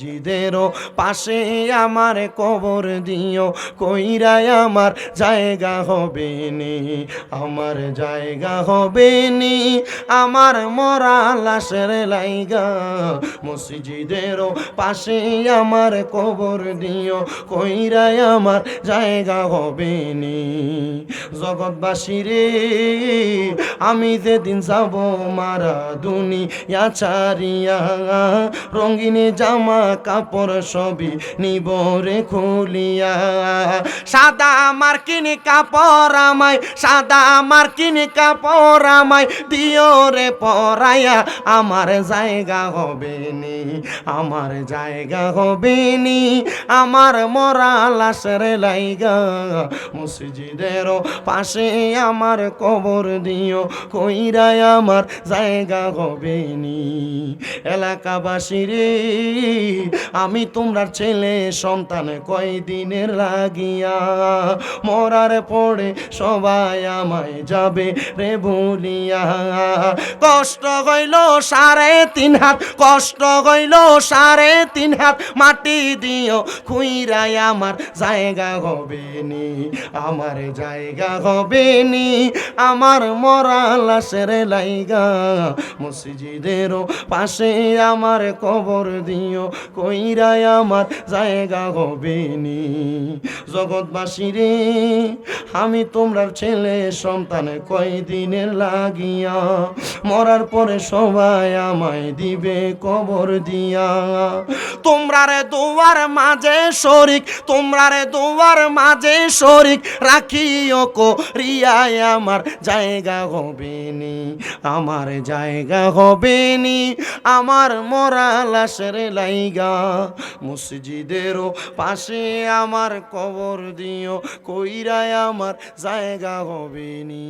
জিদেরও পাশে আমার কবর দিও কইরায় আমার জায়গা হবে নি, আমার জায়গা হবে নি, আমার মরা লাশের লাইগা। মসজিদেরও পাশে আমার কবর দিও কইরায় আমার জায়গা হবে নি। জগৎবাসী রে আমি যেদিন যাব মারা দুনিয়া ছাড়িয়া, রঙিনে জামা কাপড় সবই নিব রে খুলিয়া। সাদা মার্কিন কাপড় আমায়, সাদা মার্কিন কাপড় আমায় দিও রে পরাইয়া। আমার জায়গা হবে নি, আমার জায়গা হবে নি, আমার মরা লাশের লাইগা। মসজিদের পাশে আমার কবর দিও কইরায় আমার জায়গা হবে নি। এলাকাবাসী রে আমি তোমরা ছেলে, সন্তান কয়দিনের লাগিয়া? মরার পরে সবাই আমায় যাবে রে বলিয়া। কষ্ট হইল সাড়ে তিন হাত, কষ্ট হইল সাড়ে তিন হাত। মাটি দিও খুইরাই আমার জায়গা হবে নি আমার জায়গা হবে নি আমার মরা লাশের লাইগা, মসজিদেরও পাশে আমার কবর দিও কইরাই আমার জায়গা হবে নি জগৎবাসী রে আমি তোমরা ছেলে, সন্তান কয়দিনের লাগিয়া, মরার পরে সবাই আমায় দিবে কবর দিয়া। তোমরা রে দুয়ার মাঝে শরিক তোমরা রে দুয়ার মাঝে শরিক, রাখিও কো রিয়ায় আমার জায়গা হবে নি আমার জায়গা হবে নি আমার মরা লাশের লাইগা মসজিদেরও পাশে আমার কবর দিও কইরায় আমার জায়গা হবে নি